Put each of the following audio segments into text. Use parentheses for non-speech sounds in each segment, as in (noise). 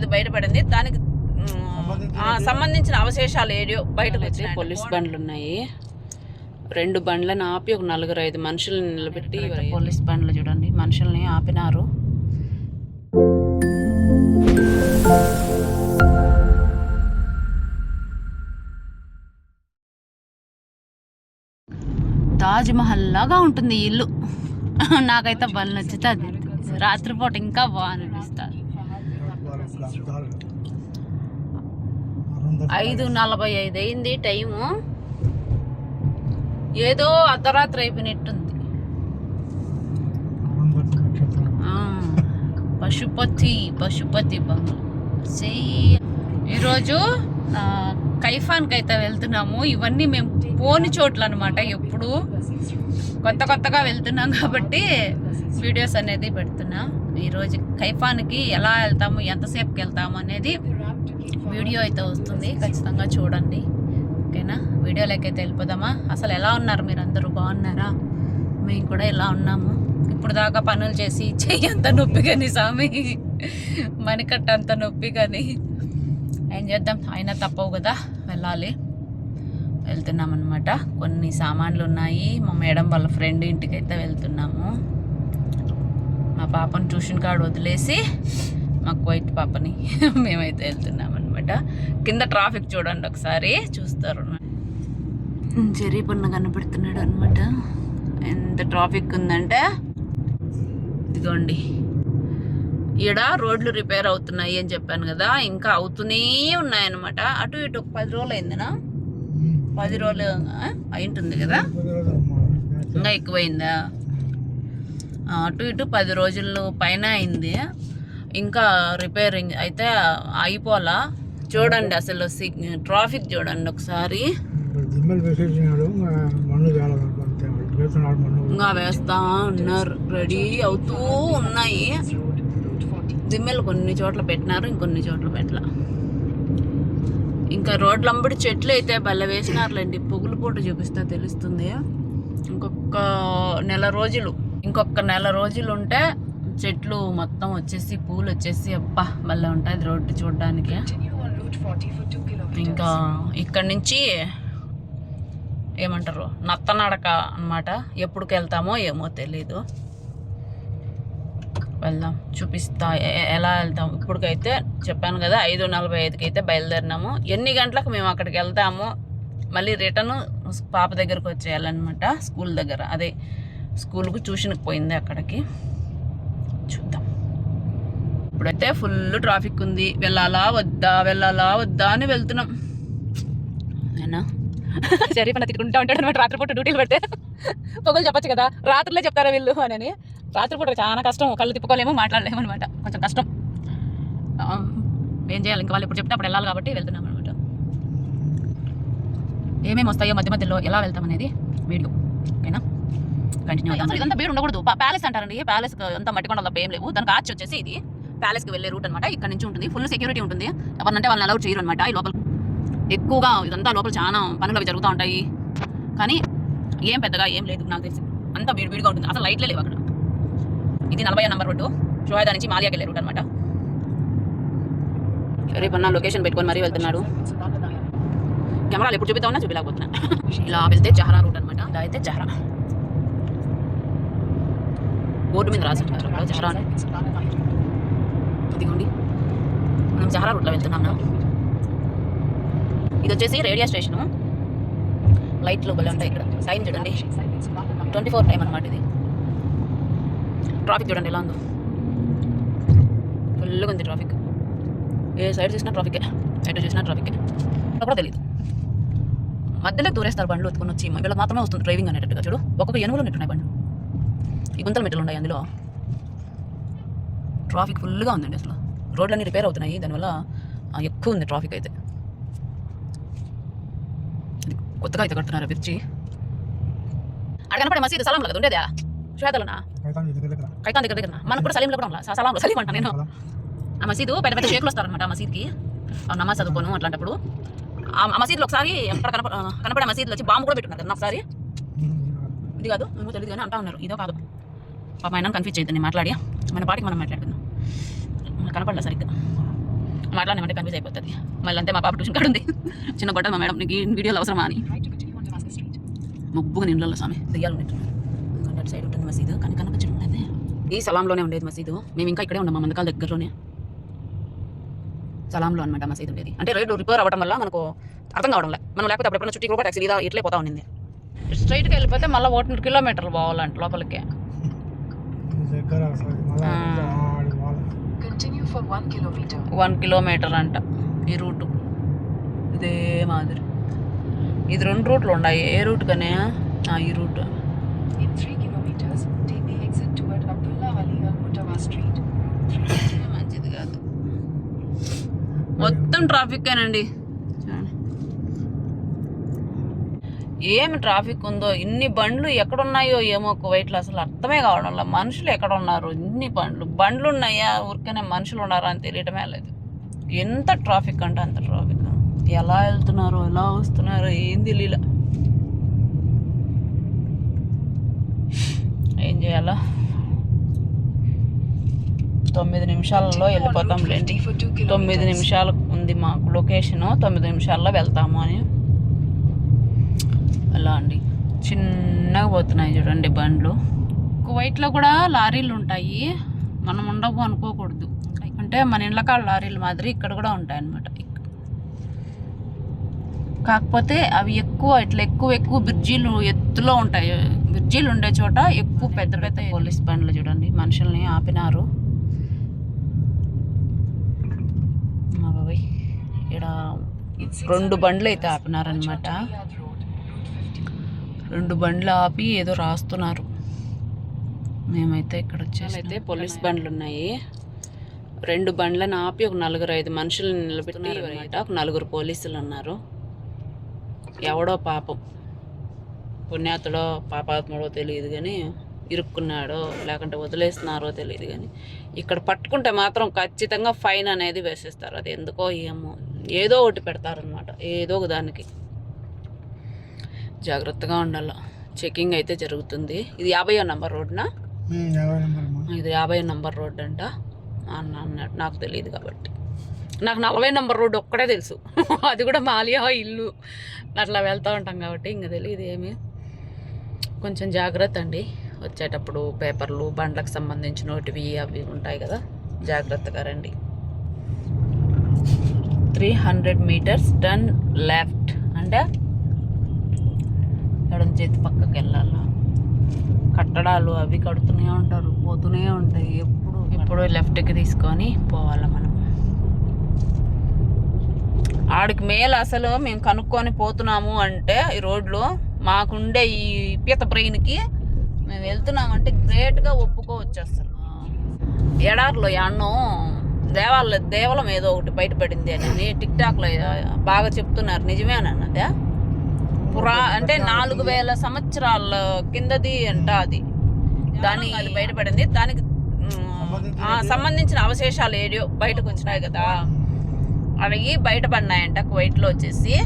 అది బయటపడింది. దానికి సంబంధించిన అవశేషాలు ఏడియో బయటకు వచ్చి పోలీస్ బండ్లు ఉన్నాయి రెండు బండ్లను ఆపి ఒక నలుగురు ఐదు మనుషుల్ని నిలబెట్టి పోలీస్ బండ్లు చూడండి. మనుషుల్ని ఆపినారు. తాజ్ మహల్ లాగా ఉంటుంది ఇల్లు. నాకైతే బలి నచ్చితే అది రాత్రిపూట ఇంకా బాగా అనిపిస్తుంది. ఐదు నలభై ఐదు అయింది టైము. ఏదో అర్ధరాత్రి అయిపోయినట్టుంది. పశుపతి పశుపతి బంగ్లా ఈరోజు కైఫాన్కి అయితే వెళ్తున్నాము. ఇవన్నీ మేము పోని చోట్ల అనమాట ఎప్పుడు. కొత్త కొత్తగా వెళ్తున్నాం కాబట్టి వీడియోస్ అనేది పెడుతున్నా. ఈరోజు కైఫాన్కి ఎలా వెళ్తాము ఎంతసేపుకి వెళ్తాము అనేది వీడియో అయితే వస్తుంది. ఖచ్చితంగా చూడండి. ఓకేనా? వీడియోలోకి అయితే వెళ్ళిపోదామా? అసలు ఎలా ఉన్నారు మీరు అందరూ బాగున్నారా? మేము కూడా ఎలా ఉన్నాము? ఇప్పుడు దాకా పనులు చేసి చెయ్యి అంత నొప్పి కానీ స్వామి మణికట్ట అంత నొప్పి కానీ ఏం చేద్దాం? అయినా తప్పవు కదా వెళ్ళాలి. వెళ్తున్నాం అనమాట కొన్ని సామాన్లు ఉన్నాయి. మా మేడం వాళ్ళ ఫ్రెండ్ ఇంటికి అయితే వెళ్తున్నాము. మా పాపను ట్యూషన్ కార్డు వదిలేసి మా వైట్ పాపని (laughs) మేమైతే వెళ్తున్నాం అనమాట కింద ట్రాఫిక్ చూడండి ఒకసారి చూస్తారు. చెరీ పన్ను కనపడుతున్నాడు అనమాట ఎంత ట్రాఫిక్ ఉందంటే ఇదిగోండి. ఈడ రోడ్లు రిపేర్ అవుతున్నాయి అని చెప్పాను కదా ఇంకా అవుతూనే ఉన్నాయన్నమాట. అటు ఇటు ఒక పది రోజులు అయిందినా పది రోజులు అయింటుంది కదా? ఇంకా ఎక్కువైందా? అటు ఇటు పది రోజులు పైన అయింది. ఇంకా రిపేరింగ్ అయితే అయిపోలా. చూడండి అసలు సిగ్ ట్రాఫిక్ చూడండి ఒకసారి. ఇంకా వేస్తా ఉన్నారు. రెడీ అవుతూ ఉన్నాయి. దిమ్మెలు కొన్ని చోట్ల పెట్టినారు ఇంకొన్ని చోట్ల పెట్టల. ఇంకా రోడ్లంబడి చెట్లు అయితే బల్ల వేసినారులేండి. పొగులు పూట చూపిస్తే తెలుస్తుంది. ఇంకొక నెల రోజులు ఇంకొక నెల రోజులు ఉంటే చెట్లు మొత్తం వచ్చేసి పూలు వచ్చేసి అబ్బా భలే ఉంటుంది రోడ్డు చూడడానికి. ఇంకా ఇక్కడ నుంచి ఏమంటారు నత్తనడక అన్నమాట. ఎప్పుడుకి వెళ్తామో ఏమో తెలీదు. వెళ్దాం. చూపిస్తా. ఎలా వెళ్తాం? ఇప్పటికైతే చెప్పాను కదా ఐదు నలభై ఐదుకి అయితే బయలుదేరినాము. ఎన్ని గంటలకు మేము అక్కడికి వెళ్తాము? మళ్ళీ రిటర్న్ పాప దగ్గరకు వచ్చేయాలన్నమాట స్కూల్ దగ్గర. అదే స్కూల్కి ట్యూషన్కి పోయింది అక్కడికి. చూద్దాం. ఇప్పుడైతే ఫుల్ ట్రాఫిక్ ఉంది. వెళ్ళాలా వద్దా వెళ్ళాలా వద్దా అని వెళ్తున్నాం. అయినా మన (laughs) అన్న తిట్టుకుంటా ఉంటాడు రాత్రిపూట డ్యూటీలు పెడితే పొగలు చెప్పచ్చు కదా. రాత్రిలో చెప్తారా వీళ్ళు అని. రాత్రిపూట చాలా కష్టం. కళ్ళు తిప్పుకోలేము మాట్లాడలేము అనమాట కొంచెం కష్టం. ఏం చేయాలి? ఇంకా వాళ్ళు ఇప్పుడు చెప్తే అప్పుడు వెళ్ళాలి కాబట్టి వెళ్తున్నాం అనమాట ఏమేమి వస్తాయో మధ్య మధ్యలో ఎలా వెళ్తాం అనేది వీడియో. ఓకేనా? కంటిన్యూ అసలు ఇదంతా బీడు ఉండకూడదు. ప్యాలెస్ అంటారండి. ప్యాలెస్ అంతా మట్టి కొండల ఏం లేవు. దానికి ఆర్చ్ వచ్చేసి ఇది ప్యాలెస్కి వెళ్ళే రూట్ అనమాట ఇక్కడ నుంచి ఉంటుంది. ఫుల్ సెక్యూరిటీ ఉంటుంది. ఎవరినంటే వాళ్ళని అలౌట్ చేయరు అనమాట ఈ లోపల ఎక్కువగా ఇదంతా లోపల చాలా పనులు అవి జరుగుతూ ఉంటాయి. కానీ ఏం పెద్దగా ఏం లేదు నాకు తెలిసి. అంతా వీడి వీడిగా ఉంటుంది. అసలు లైట్లే లేవు అక్కడ. ఇది నలభై నంబర్ రోడ్డు షోయదా నుంచి మాలియాకి వెళ్ళే రూట్ అనమాట రేపు అన్న లొకేషన్ పెట్టుకొని మరీ వెళ్తున్నాడు. కెమెరాలు ఎప్పుడు చూపిస్తా ఉన్నా చూపించలేకపోతున్నా (laughs) ఇలా వెళ్తే జహరా రూట్ అనమాట ఇలా అయితే జహరా. బోర్డు మీద రాసి ఉంటారు జహరా అని. ఇదిగోండి. మనం జహరా రూట్లో వెళ్తున్నాం ఇది వచ్చేసి రేడియో స్టేషను. లైట్లు భలే ఉంటాయి ఇక్కడ. టైం చూడండి. ట్వంటీ ఫోర్ టైం అనమాట ఇది. ట్రాఫిక్ చూడండి ఎలా ఉందో. ఫుల్గా ఉంది ట్రాఫిక్. ఏ సైడ్ చూసినా ట్రాఫికే ఎటు చూసినా ట్రాఫికే కూడా తెలియదు మధ్యలో దూరేస్తారు బండ్లు ఎత్తుకొని వచ్చి వీళ్ళకి మాత్రమే వస్తుంది డ్రైవింగ్ అనేటట్టుగా చూడు. ఒక్కొక్క ఎనుగులు ఉన్నట్టున్నాయి బండ్లు. ఈ గుంతల మెట్లు ఉన్నాయి అందులో. ట్రాఫిక్ ఫుల్గా ఉందండి అసలు. రోడ్లన్నీ రిపేర్ అవుతున్నాయి. దానివల్ల ఎక్కువ ఉంది ట్రాఫిక్ అయితే. కొత్తగా అయితే కడుతున్నారు పిచ్చి అక్కడ కనపడే మసీదు సలాం కదా ఉండేదా? శ్వేతలనా అయితే దగ్గర దగ్గర కైతాన్ దగ్గర దగ్గర మనకు కూడా సలీంలో కూడా ఉండాలి? సలాంలో సలీం అంట నేను. ఆ మసీదు పెద్ద పెద్ద షేకులు వస్తారనమాట ఆ మసీద్కి. ఆ నమాజ్ చదువుకోను అట్లాంటప్పుడు. ఆ మసీదులో ఒకసారి అక్కడ కనప కనపడే మసీదులో వచ్చి బాంబు కూడా పెట్టున్నారు కదా ఒకసారి? ఇది కాదు నువ్వు తెలియదు కానీ అంటా ఉన్నారు. ఇదో కాదు. పాప ఆయన కన్ఫ్యూజ్ చేయద్దు నేను మాట్లాడి మన పాటికి మనం మాట్లాడుకుందాం. నాకు కనపడలే సరిగ్గా. మాట్లాడమంటే కన్ఫ్యూజ్ అయిపోతుంది. మళ్ళీ అంతే మా పాప ట్యూషన్ కాడ ఉంది చిన్న బట్టలు మా మేడం నీకు ఈ వీడియోలు అవసరమా? అని. ముగ్గుగా నీళ్ళలో స్వామి. దెయ్యాలు అటు సైడ్ ఉంటుంది మసీదు కానీ కనిపించడం లేదు ఈ సలాంలోనే ఉండేది మసీదు. మేము ఇంకా ఇక్కడే ఉన్నాం మందకాల దగ్గరలోనే. సలాంలో అనమాట మసీదు ఉండేది. అంటే రైలు రిపేర్ అవ్వడం వల్ల మనకు అర్థం కావడం లేదు మనం లేకపోతే అప్పుడెప్పుడు చుట్టూ కూడా ట్యాక్సీ ఇట్లే పోతా ఉండింది. స్ట్రైట్కి వెళ్ళిపోతే మళ్ళీ ఒకటి కిలోమీటర్లు పోవాలంట లోపలికి. వన్ కిలోమీటర్ అంట ఈ రూటు. ఇదే మాదిరి. ఇది రెండు రూట్లు ఉన్నాయి. ఏ రూట్ కనే ఈ రూట్. In three kilometers, మొత్తం ట్రాఫిక్ ఏనండి. ఏమి ట్రాఫిక్ ఉందో ఇన్ని బండ్లు ఎక్కడున్నాయో ఏమో కువైట్లో అసలు అర్థమే కావడం లేదు మనుషులు ఎక్కడ ఉన్నారు ఇన్ని బండ్లు. బండ్లు ఉన్నాయా ఊరికనే మనుషులు ఉన్నారా అని తెలియటమే లేదు. ఎంత ట్రాఫిక్ అంటే అంత ట్రాఫిక్ ఎలా వెళ్తున్నారో? ఎలా వస్తున్నారో? ఏం తెలియలే ఏం చేయాలా? తొమ్మిది నిమిషాలలో వెళ్ళిపోతాం లేండి. తొమ్మిది. నిమిషాలు ఉంది మాకు లొకేషన్. తొమ్మిది నిమిషాల్లో వెళ్తాము అని. అలా అండి. చిన్నగా పోతున్నాయి చూడండి బండ్లు. కువైట్లో కూడా లారీలు ఉంటాయి. మనం ఉండవు అనుకోకూడదు. అంటే మన ఇళ్ళకాడ లారీలు మాదిరి ఇక్కడ కూడా ఉంటాయి అన్నమాట కాకపోతే అవి ఎక్కువ ఇట్లా ఎక్కువ ఎక్కువ బ్రిడ్జీలు ఎత్తులో ఉంటాయి. బ్రిడ్జీలు ఉండే చోట ఎక్కువ పెద్ద పెద్ద పోలీస్ బండ్లు చూడండి. మనుషుల్ని ఆపినారు మా బాబాయ్ ఇక్కడ రెండు బండ్లు అయితే ఆపినారనమాట watch out to Riyadh Road, Route 50. రెండు బండ్లు ఆపి ఏదో రాస్తున్నారు. మేమైతే ఇక్కడ వచ్చేసి అయితే పోలీస్ బండ్లు ఉన్నాయి రెండు బండ్లను ఆపి ఒక నలుగురు ఐదు మనుషులు నిలబెట్టినారు అనమాట ఒక నలుగురు పోలీసులు ఉన్నారు ఎవడో పాపం. పుణ్యాతుడో పాపాత్ముడో తెలియదు కానీ ఇరుక్కున్నాడో లేకుంటే వదిలేస్తున్నారో తెలియదు కానీ ఇక్కడ పట్టుకుంటే మాత్రం ఖచ్చితంగా ఫైన్ అనేది వేసేస్తారు. అది ఎందుకో ఏమో ఏదో ఒకటి పెడతారనమాట ఏదో ఒక దానికి. జాగ్రత్తగా ఉండాల. చెకింగ్ అయితే జరుగుతుంది. ఇది యాభైయో నంబర్ రోడ్నా? ఇది యాభై నంబర్ రోడ్ అంట అన్న అన్నాడు నాకు తెలియదు కాబట్టి. నాకు నలభై నంబర్ రోడ్ ఒక్కడే తెలుసు. (laughs) అది కూడా మాలియా ఇల్లు. అట్లా వెళ్తూ ఉంటాం కాబట్టి ఇంక తెలియదు ఏమి. కొంచెం జాగ్రత్త అండి. వచ్చేటప్పుడు పేపర్లు బండ్లకు సంబంధించినవి అవి ఉంటాయి కదా. జాగ్రత్తగా రండి. Three hundred metres turn left. అంటే ఎడం చేతి పక్కకి వెళ్ళాలా? కట్టడాలు అవి కడుతూనే ఉంటారు పోతూనే ఉంటాయి. ఎప్పుడు ఎప్పుడు లెఫ్ట్కి తీసుకొని పోవాలి మనం? ఆడికి మేలు అసలు మేము కనుక్కొని పోతున్నాము అంటే ఈ రోడ్లో మాకుండే ఈ పీత బ్రెయిన్కి మేము వెళ్తున్నామంటే గ్రేట్గా ఒప్పుకోవచ్చు అసలు. ఎడారిలో యాన్నో దేవాల దేవలం ఏదో ఒకటి బయటపడింది అని. టిక్ టాక్లో బాగా చెప్తున్నారు. నిజమేనన్నదే పురా అంటే నాలుగు వేల సంవత్సరాల కిందది అంట అది. దాని అది బయటపడింది. దానికి సంబంధించిన అవశేషాలు ఏడియో బయటకు వచ్చినాయి కదా. అవి బయటపడినాయంట కువైట్లో వచ్చేసి.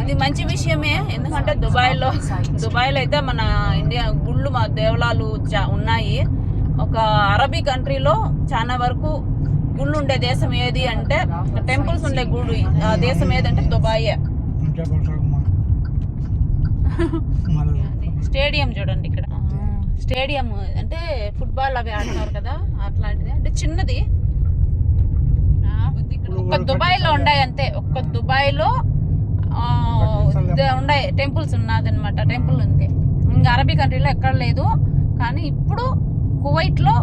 ఇది మంచి విషయమే. ఎందుకంటే దుబాయ్లో దుబాయ్లో అయితే మన ఇండియా గుళ్ళు మా దేవాలయాలు చా- ఉన్నాయి. ఒక అరబీ కంట్రీలో చాలా వరకు గుళ్ళు ఉండే దేశం ఏది అంటే టెంపుల్స్ ఉండే గుడి ఆ దేశం ఏదంటే దుబాయే. స్టేడియం చూడండి ఇక్కడ. స్టేడియం అంటే ఫుట్బాల్ అవి ఆడతారు కదా అట్లాంటిది. అంటే చిన్నది. ఒక్క దుబాయ్లో ఉన్నాయి అంతే. ఒక్క దుబాయ్లో ఉన్నాయి టెంపుల్స్ ఉన్నది అనమాట టెంపుల్ ఉంది. ఇంకా అరబీ కంట్రీలో ఎక్కడ లేదు. కానీ ఇప్పుడు కువైట్లో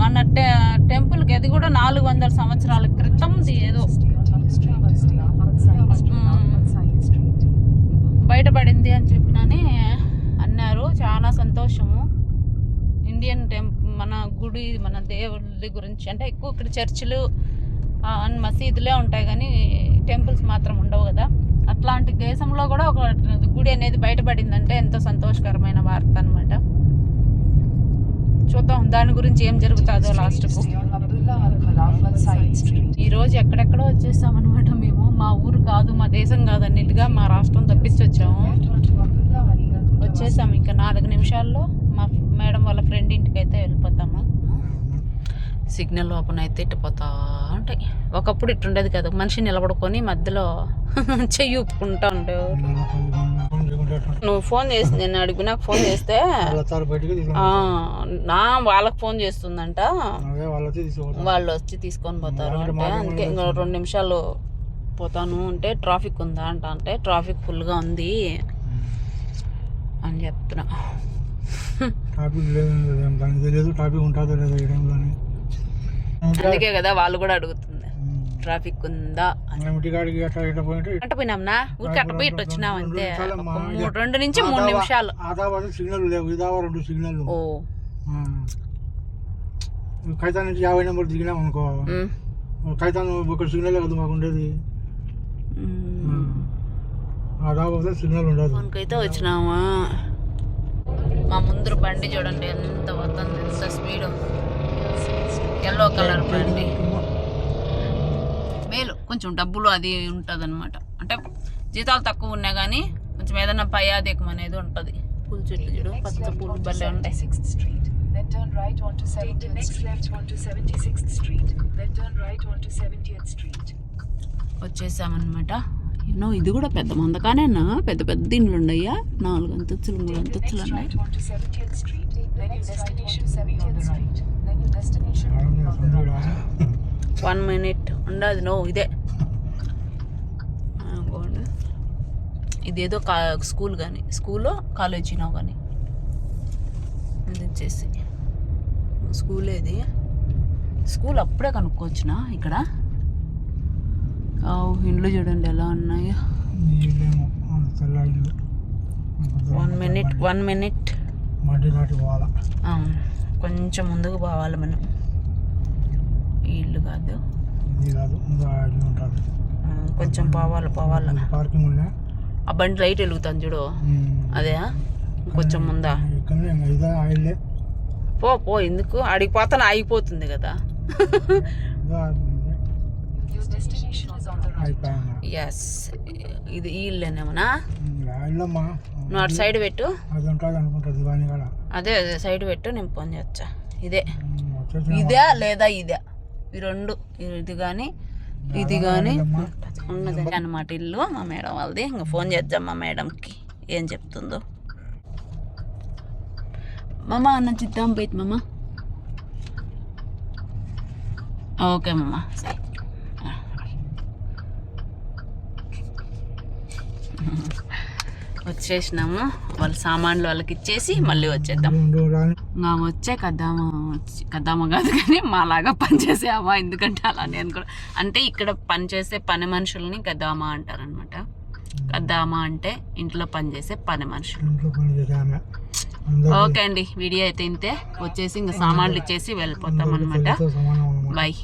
మన టె టెంపుల్కి అది కూడా నాలుగు వందల సంవత్సరాల క్రితం ఏదో. బయటపడింది అని చెప్పినని అన్నారు. చాలా సంతోషము. ఇండియన్ టెంప్ మన గుడి మన దేవుడి గురించి అంటే ఎక్కువ ఇక్కడ చర్చిలు అండ్ మసీదులే ఉంటాయి కానీ టెంపుల్స్ మాత్రం ఉండవు కదా. అట్లాంటి దేశంలో కూడా ఒక గుడి అనేది బయటపడిందంటే ఎంతో సంతోషకరమైన వార్త అనమాట చూద్దాం. దాని గురించి ఏం జరుగుతుందో లాస్ట్కు. ఈరోజు on Abdullah ఎక్కడెక్కడో వచ్చేసామన్నమాట మేము. మా ఊరు కాదు మా దేశం కాదు అన్నిటిగా మా రాష్ట్రం తప్పించి వచ్చాము వచ్చేసాము ఇంకా నాలుగు నిమిషాల్లో. మా మేడం వాళ్ళ ఫ్రెండ్ ఇంటికి అయితే వెళ్ళిపోతాము. సిగ్నల్ ఓపెన్ అయితే ఇట్టిపోతా ఉంటాయి. ఒకప్పుడు ఇట్టుండేది కదా. మనిషి నిలబడుకొని మధ్యలో (laughs) చెయ్యి ఊపుకుంటా ఉండేవారు. నువ్వు ఫోన్ చేసి నేను అడిగి నాకు ఫోన్ చేస్తే నా వాళ్ళకి ఫోన్ చేస్తుందంట. వాళ్ళు వచ్చి తీసుకొని పోతారు అంటే అందుకే ఇంకో రెండు నిమిషాలు పోతాను అంటే ట్రాఫిక్ ఉందా అంట అంటే ట్రాఫిక్ ఫుల్గా ఉంది అని చెప్తున్నా. ట్రాఫిక్ లేదు ఉంటుందో లేదో ఈ టైంలోనే. అందుకే కదా వాళ్ళు కూడా అడుగుతుంది ట్రాఫిక్ ఉందా అట్ట పోయినాంనా? ఊరికి అట్ట పోయి ఇటు వచ్చినాం అంతే రెండు నుంచి మూడు నిమిషాలు. సిగ్నల్ లేవు. ఇదావా రెండు సిగ్నల్ ఓ. కైతాన్ నుంచి యాభై నెంబర్ దిగినాం అనుకో. కైతాన్ ఒక సిగ్నల్ కదా మాకు ఉండేది. ఆదాబాద్ సిగ్నల్ ఉండదు. ఫోన్కైతే వచ్చినామా? మా ముందర బండి చూడండి ఎంత వస్తుంది ఎంత స్పీడ్ ఎల్లో కలర్ బండి. కొంచెం డబ్బులు అది ఉంటుంది అనమాట అంటే జీతాలు తక్కువ ఉన్నా కానీ కొంచెం ఏదైనా పయాధికం అనేది ఉంటుంది. పూల చెట్లు చూడు పచ్చ పూలు బల్లే ఉంటాయి. Sixth street then turn right one two seventy two seventy sixth street then turn right one two seventy street వచ్చేసామన్నమాట ఎన్నో ఇది కూడా పెద్ద మందకానేనా? పెద్ద పెద్ద దీనిలో ఉన్నాయా నాలుగు అంతస్తులు మూడు అంతస్తులు ఉన్నాయి. వన్ మినిట్ ఉండదు నో ఇదే. ఇదేదో కా స్కూల్ కానీ స్కూల్లో కాలేజీనో కానీ ఇది వచ్చేసి. స్కూల్ ఏది స్కూల్ అప్పుడే కనుక్కోవచ్చున ఇక్కడ? ఆ, ఇండ్లు చూడండి ఎలా ఉన్నాయో. One minute one minute. కొంచెం ముందుకు పోవాలి మనం. ఇల్లు కాదు. ఇది కొంచెం పోవాలి పోవాలి. పార్కింగ్ ఆ బండి లైట్ వెలుగుతాను చూడు. అదే కొంచెం ముందా? పో పో ఎందుకు? ఆడికి పోతాను ఆగిపోతుంది కదా. ఎస్ ఇది ఇల్లమ్మా. నువ్వు అటు సైడ్ పెట్టు. అది అదే సైడ్ పెట్టు నేను ఫోన్ చేస్తా. ఇదే. ఇదే లేదా ఇదే? ఈ రెండు ఇది కానీ ఇది కానీ ఉన్నది అన్నమాట ఇల్లు. మా మేడం వాళ్ళది. ఇంకా ఫోన్ చేద్దాం మా మేడంకి. ఏం చెప్తుందో. మామ అన్న చిత్తం పోయి మామ. ఓకే మామ. సరే. వచ్చేసినాము. వాళ్ళ సామాన్లు వాళ్ళకి ఇచ్చేసి మళ్ళీ వచ్చేద్దాం. నా వచ్చే కద్దామా వచ్చి కద్దామా కాదు కానీ మాలాగా పనిచేసే అమ్మ. ఎందుకంటే అలా నేను కూడా అంటే ఇక్కడ పనిచేసే పని మనుషుల్ని కద్దామా అంటారనమాట కద్దామా అంటే ఇంట్లో పనిచేసే పని మనుషులు. ఓకే అండి వీడియో అయితే ఇంతే. వచ్చేసి ఇంకా సామాన్లు ఇచ్చేసి వెళ్ళిపోతాం అనమాట బాయ్